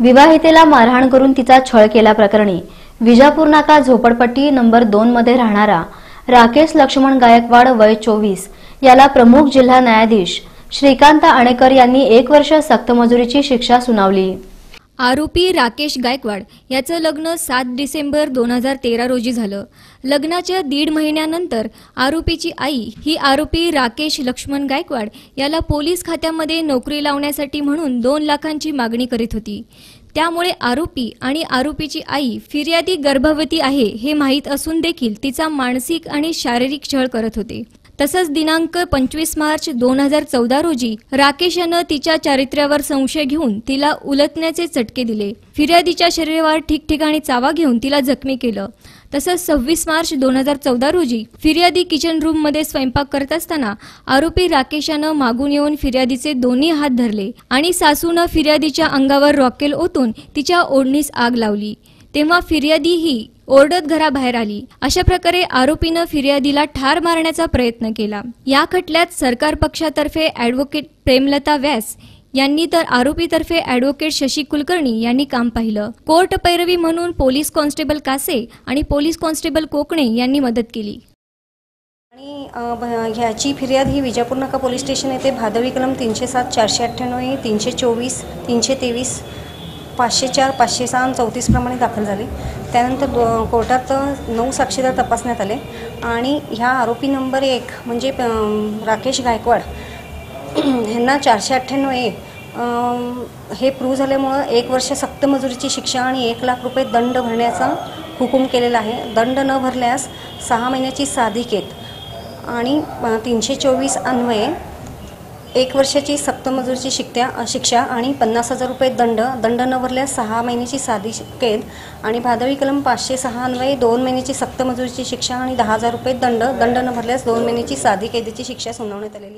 विवाहितेला मारहाण करून तिचा छळ केल्याप्रकरणी विजापूर नाका झोपडपट्टी नंबर दोन मध्ये राहणारा राकेश लक्ष्मण गायकवाड वय चोवीस याला प्रमुख जिल्हा न्यायाधीश श्रीकांत आणेकर यांनी एक वर्ष सक्तमजुरीची शिक्षा सुनावली. आरोपी राकेश गायकवाड याचं लग्न सात डिसेंबर दोन हजार तेरा रोजी झालं. लग्नाच्या दीड महिन्यानंतर आरोपीची आई ही आरोपी राकेश लक्ष्मण गायकवाड याला पोलीस खात्यामध्ये नोकरी लावण्यासाठी म्हणून दोन लाखांची मागणी करीत होती. त्यामुळे आरोपी आणि आरोपीची आई फिर्यादी गर्भवती आहे हे माहीत असून देखील तिचा मानसिक आणि शारीरिक छळ करत होते. तसंच दिनांक पंचवीस मार्च दोन हजार चौदा रोजी राकेश यानं तिच्या चारित्र्यावर संशय घेऊन तिला उलटण्याचे चटके दिले. फिर्यादीच्या शरीरावर ठिकठिकाणी चावा घेऊन तिला जखमी केलं. तसंच सव्वीस मार्च दोन हजार चौदा रोजी फिर्यादी किचन रूममध्ये स्वयंपाक करत असताना आरोपी राकेश यानं मागून येऊन फिर्यादीचे दोन्ही हात धरले आणि सासूनं फिर्यादीच्या अंगावर रॉकेल ओतून तिच्या ओढणीस आग लावली. तेव्हा फिर्यादी ही ओरडत घराबाहेर आली. अशा प्रकारे आरोपीनं फिर्यादीला ठार मारण्याचा प्रयत्न केला. या खटल्यात सरकार पक्षातर्फे ॲडव्होकेट प्रेमलता व्यास यांनी तर आरोपीतर्फे ॲडव्होकेट शशी कुलकर्णी यांनी काम पाहिलं. कोर्ट पैरवी म्हणून पोलीस कॉन्स्टेबल कासे आणि पोलीस कॉन्स्टेबल कोकणे यांनी मदत केली. आणि ह्याची फिर्याद ही विजापूर नाका पोलीस स्टेशन येथे भादवी कलम तीनशे सात चारशे अठ्ठ्याण्णव तीनशे चोवीस तीनशे तेवीस पाचशे चार पाचशे सहा आणि चौतीस प्रमाणे दाखल झाली. त्यानंतर कोर्टात नऊ साक्षीदार तपासण्यात आले. आणि ह्या आरोपी नंबर एक म्हणजे राकेश गायकवाड ह्यांना चारशे अठ्ठ्याण्णव ए हे प्रूव्ह झाल्यामुळं एक वर्ष सक्त मजुरीची शिक्षा आणि एक लाख रुपये दंड भरण्याचा हुकूम केलेला आहे. दंड न भरल्यास सहा महिन्याची साधी केत. आणि तीनशे चोवीस अन्वये एक वर्षाची सक्त मजुरीची शिक्त्या शिक्षा आणि पन्नास हजार रुपये दंड दंड न भरल्यास सहा महिन्याची साधी कैद आणि भादवी कलम पाचशे सहा अन्वये दोन महिन्याची सक्त मजुरीची शिक्षा आणि दहा हजार रुपये दंड दंड न भरल्यास दोन महिन्याची साधी कैदेची शिक्षा सुनावण्यात आलेली आहे.